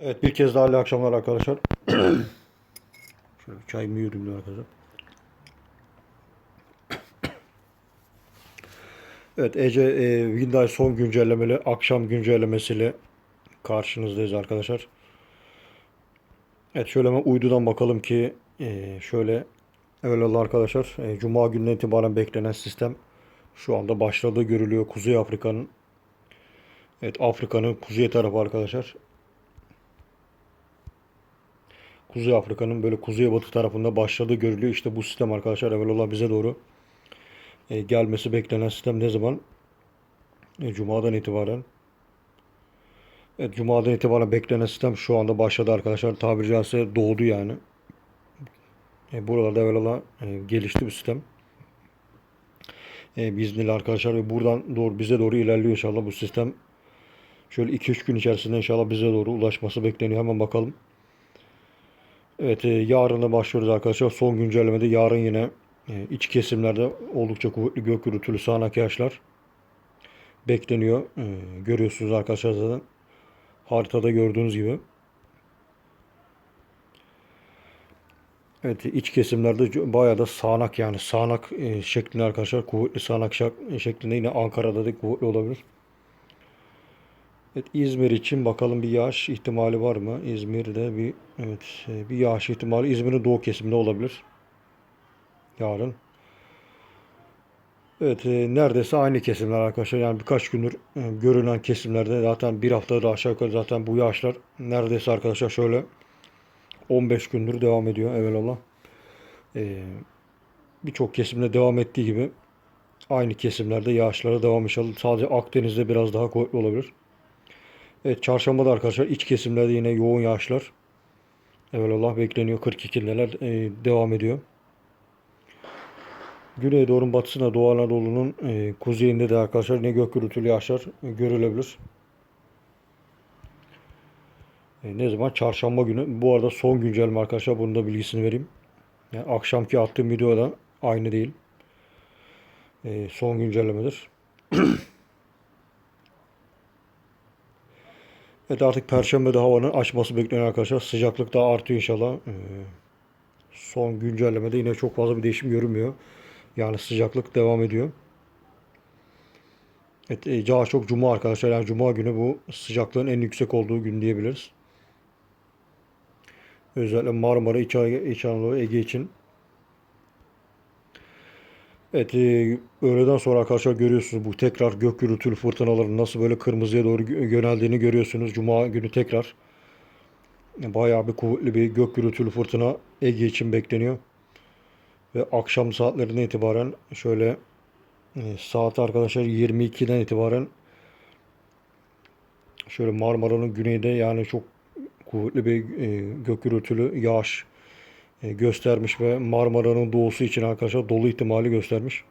Evet bir kez daha hayırlı akşamlar arkadaşlar. Şöyle çayımı yudumluyor arkadaşlar. Evet Ece e, Hyundai son güncellemeli akşam güncellemesiyle karşınızdayız arkadaşlar. Evet şöyle hemen uydudan bakalım ki e, şöyle evvelallah arkadaşlar e, Cuma gününe itibaren beklenen sistem şu anda başladığı görülüyor. Kuzey Afrika'nın Evet Afrika'nın kuzey tarafı arkadaşlar. Kuzey Afrika'nın böyle kuzeybatı tarafında başladığı görülüyor. İşte bu sistem arkadaşlar evvelallah bize doğru e, gelmesi beklenen sistem ne zaman? E, Cuma'dan itibaren. Evet Cuma'dan itibaren beklenen sistem şu anda başladı arkadaşlar. Tabiri caizse doğdu yani. E, buralarda evvelallah e, gelişti bu sistem. E, biiznillah arkadaşlar ve buradan doğru bize doğru ilerliyor inşallah bu sistem. Şöyle 2-3 gün içerisinde inşallah bize doğru ulaşması bekleniyor. Hemen bakalım. Evet e, yarına başlıyoruz arkadaşlar. Son güncellemede yarın yine e, iç kesimlerde oldukça kuvvetli gök gürültülü sağanak yağışlar bekleniyor. E, görüyorsunuz arkadaşlar zaten haritada gördüğünüz gibi. Evet iç kesimlerde bayağı da sağanak yani sağanak e, şeklinde arkadaşlar kuvvetli sağanak şeklinde yine Ankara'da da kuvvetli olabilir. Evet, İzmir için bakalım bir yağış ihtimali var mı? İzmir'de bir evet e, bir yağış ihtimali İzmir'in doğu kesiminde olabilir. Yarın. Evet e, neredeyse aynı kesimler arkadaşlar. Yani birkaç gündür e, görünen kesimlerde zaten bir haftadır aşağı yukarı zaten bu yağışlar neredeyse arkadaşlar şöyle 15 gündür devam ediyor evelallah. E, Birçok kesimde devam ettiği gibi aynı kesimlerde yağışlara devam inşallah. Sadece Akdeniz'de biraz daha kuvvetli olabilir. Evet çarşamba da arkadaşlar iç kesimlerde yine yoğun yağışlar. Evelallah bekleniyor. 42 neler e, devam ediyor. Güneydoğu'nun batısına Doğu Anadolu'nun e, kuzeyinde de arkadaşlar yine gök gürültülü yağışlar e, görülebilir. E, ne zaman? Çarşamba günü. Bu arada son güncelleme arkadaşlar. Bunun da bilgisini vereyim. Yani akşamki attığım videoda aynı değil. E, son güncellemedir. Evet artık Perşembe'de havanın açması bekleniyor arkadaşlar. Sıcaklık daha artıyor inşallah. Ee, son güncellemede yine çok fazla bir değişim görünmüyor. Yani sıcaklık devam ediyor. Evet, e, daha çok Cuma arkadaşlar. Yani Cuma günü bu sıcaklığın en yüksek olduğu gün diyebiliriz. Özellikle Marmara, İç, Anadolu, Ege için. Evet, e, öğleden sonra arkadaşlar görüyorsunuz bu tekrar gök gürültülü fırtınaların nasıl böyle kırmızıya doğru yöneldiğini görüyorsunuz. Cuma günü tekrar e, bayağı bir kuvvetli bir gök gürültülü fırtına Ege için bekleniyor. Ve akşam saatlerine itibaren şöyle e, saat arkadaşlar 22'den itibaren şöyle Marmara'nın güneyde yani çok kuvvetli bir e, gök gürültülü yağış e, göstermiş ve Marmara'nın doğusu için arkadaşlar dolu ihtimali göstermiş.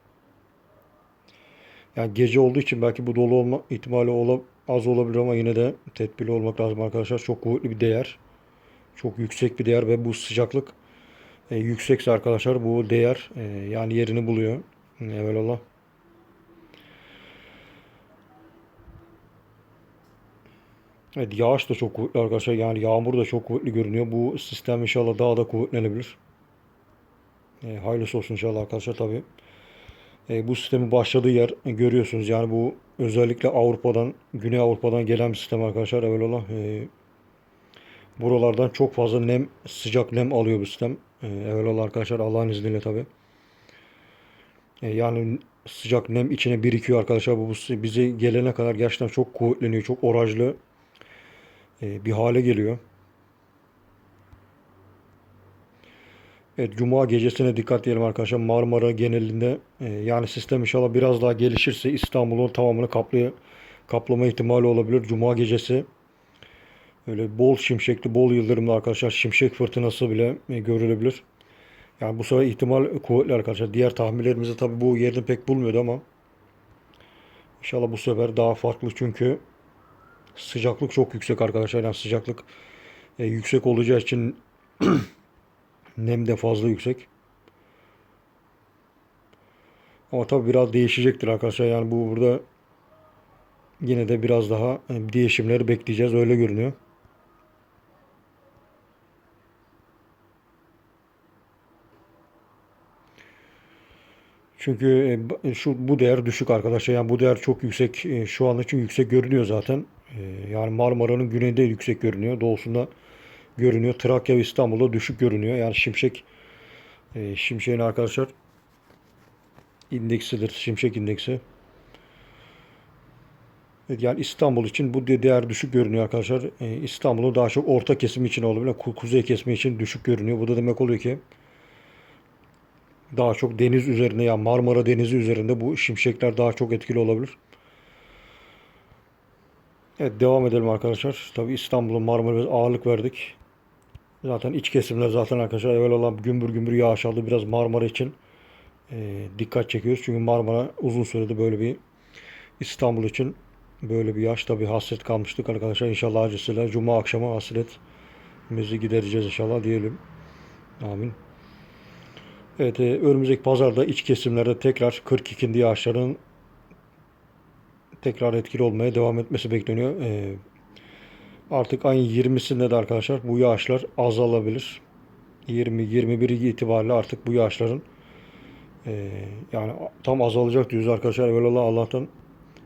Yani gece olduğu için belki bu dolu olma ihtimali ola, az olabilir ama yine de tedbirli olmak lazım arkadaşlar. Çok kuvvetli bir değer. Çok yüksek bir değer ve bu sıcaklık e, yüksekse arkadaşlar bu değer e, yani yerini buluyor. Evelallah. Evet yağış da çok kuvvetli arkadaşlar. Yani yağmur da çok kuvvetli görünüyor. Bu sistem inşallah daha da kuvvetlenebilir. E, hayırlısı olsun inşallah arkadaşlar tabii. E, bu sistemin başladığı yer e, görüyorsunuz. Yani bu özellikle Avrupa'dan, Güney Avrupa'dan gelen bir sistem arkadaşlar. Evvelallah e, buralardan çok fazla nem, sıcak nem alıyor bu sistem. E, evvelallah arkadaşlar Allah'ın izniyle tabii. E, yani sıcak nem içine birikiyor arkadaşlar. Bu, bu bize gelene kadar gerçekten çok kuvvetleniyor. Çok orajlı bir hale geliyor. Evet, Cuma gecesine dikkat diyelim arkadaşlar. Marmara genelinde e, yani sistem inşallah biraz daha gelişirse İstanbul'un tamamını kaplaya, kaplama ihtimali olabilir. Cuma gecesi öyle bol şimşekli, bol yıldırımlı arkadaşlar şimşek fırtınası bile e, görülebilir. Yani bu sefer ihtimal kuvvetli arkadaşlar. Diğer tahminlerimizde tabii bu yerini pek bulmuyordu ama inşallah bu sefer daha farklı çünkü sıcaklık çok yüksek arkadaşlar. Yani sıcaklık e, yüksek olacağı için Nem de fazla yüksek. Ama tabii biraz değişecektir arkadaşlar. Yani bu burada yine de biraz daha e, değişimleri bekleyeceğiz. Öyle görünüyor. Çünkü e, b- şu bu değer düşük arkadaşlar. Yani bu değer çok yüksek. e, Şu an için yüksek görünüyor zaten. E, Yani Marmara'nın güneyinde yüksek görünüyor. Doğusunda görünüyor. Trakya ve İstanbul'da düşük görünüyor. Yani Şimşek e, arkadaşlar indeksidir. Şimşek indeksi. Yani İstanbul için bu de- değer düşük görünüyor arkadaşlar. E, İstanbul'un daha çok orta kesimi için olabilir. Ku- Kuzey kesimi için düşük görünüyor. Bu da demek oluyor ki daha çok deniz üzerinde ya Marmara Denizi üzerinde bu şimşekler daha çok etkili olabilir. Evet devam edelim arkadaşlar. Tabi İstanbul'un Marmara'ya ağırlık verdik. Zaten iç kesimler zaten arkadaşlar evvel olan gümbür gümbür yağış aldı. Biraz Marmara için e, dikkat çekiyoruz. Çünkü Marmara uzun süredir böyle bir İstanbul için böyle bir yağış tabi hasret kalmıştık arkadaşlar. İnşallah acısıyla Cuma akşamı hasretimizi gidereceğiz inşallah diyelim. Amin. Evet, e, önümüzdeki pazarda iç kesimlerde tekrar 42'indi yağışların tekrar etkili olmaya devam etmesi bekleniyor. E, artık ayın 20'sinde de arkadaşlar bu yağışlar azalabilir. 20-21 itibariyle artık bu yağışların e, yani tam azalacak diyoruz arkadaşlar. Evvelallah Allah'tan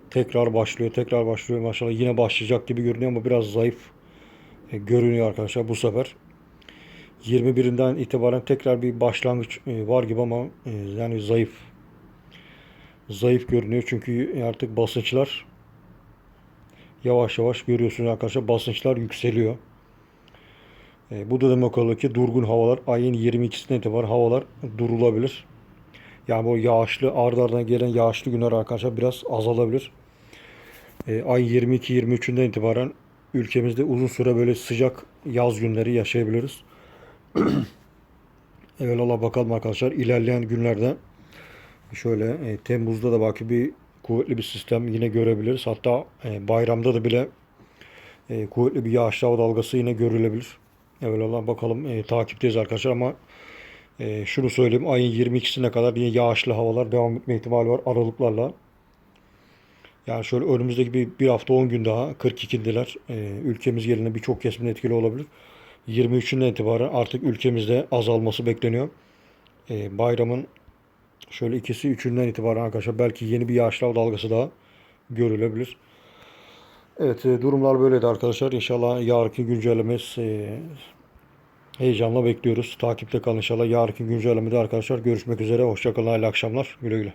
tekrar başlıyor, tekrar başlıyor. Maşallah yine başlayacak gibi görünüyor ama biraz zayıf e, görünüyor arkadaşlar bu sefer. 21'inden itibaren tekrar bir başlangıç e, var gibi ama e, yani zayıf. Zayıf görünüyor çünkü artık basınçlar yavaş yavaş görüyorsunuz arkadaşlar basınçlar yükseliyor. E, bu da demek oluyor ki durgun havalar ayın 22'sine itibaren havalar durulabilir. Yani bu yağışlı ardı ardına gelen yağışlı günler arkadaşlar biraz azalabilir. E, ay 22-23'ünden itibaren ülkemizde uzun süre böyle sıcak yaz günleri yaşayabiliriz. Evelallah bakalım arkadaşlar ilerleyen günlerde şöyle e, Temmuz'da da belki bir kuvvetli bir sistem yine görebiliriz. Hatta e, bayramda da bile e, kuvvetli bir yağışlı hava dalgası yine görülebilir. Evelallah bakalım e, takipteyiz arkadaşlar ama e, şunu söyleyeyim ayın 22'sine kadar yine yağışlı havalar devam etme ihtimali var aralıklarla. Yani şöyle önümüzdeki bir, bir hafta 10 gün daha 42'diler. E, ülkemiz yerine birçok kesimin etkili olabilir. 23'ünden itibaren artık ülkemizde azalması bekleniyor. E, bayramın şöyle ikisi üçünden itibaren arkadaşlar belki yeni bir yağışlı hava dalgası daha görülebilir. Evet e, durumlar böyleydi arkadaşlar. İnşallah yarınki güncellememiz e, heyecanla bekliyoruz. Takipte kalın inşallah. Yarınki güncellemede arkadaşlar görüşmek üzere. Hoşçakalın. Hayırlı akşamlar. Güle güle.